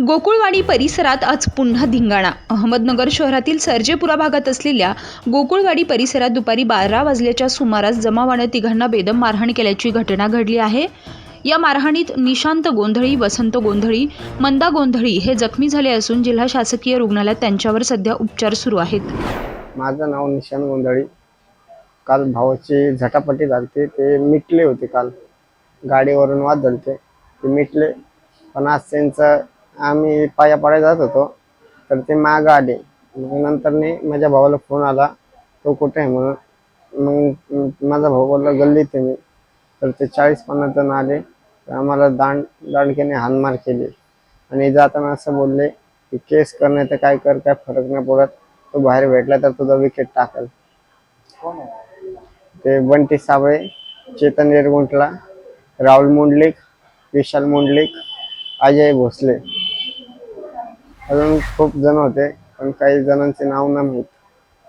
गोकुळवाडी परिसरात आज पुन्हा धिंगाणा. अहमदनगर शहरातील सर्जेपुरा भागात असलेल्या गोकुळवाडी परिसरात दुपारी बारा वाजल्याच्या सुमारास जमावानं तिघांना बेदम मारहाण केल्याची घटना घडली आहे. या मारहाणीत निशांत गोंधळी वसंत गोंधळी मंदा गोंधळी हे जखमी झाले असून जिल्हा शासकीय रुग्णालयात त्यांच्यावर सध्या उपचार सुरू आहेत. माझं नाव निशांत गोंधळी. काल भावाची झटापटी झालते ते मिटले होते काल. गाडीवरून वाद झालते ते मिटले. पण आज त्यांचं आम्ही पायापाड्यात जात होतो. तर ते माग आले. मग नंतरने माझ्या भावाला फोन आला. तो कुठे आहे म्हणून? मग माझा भाऊ बोलला गल्ली तुम्ही मी. तर ते चाळीस पन्नास जण आले. तर आम्हाला दांड दांडकेने हानमार केली. आणि जाताना असं बोलले की केस करणे तर काय कर काय फरक नाही पडत. तो बाहेर भेटला तर तुझा विकेट टाकल. ते बंटी साबळे चेतन येरगुंटला राहुल मुंडलिक विशाल मुंडलिक अजय भोसले. अजून खूप जण होते पण काही जणांचे नाव नाही माहीत.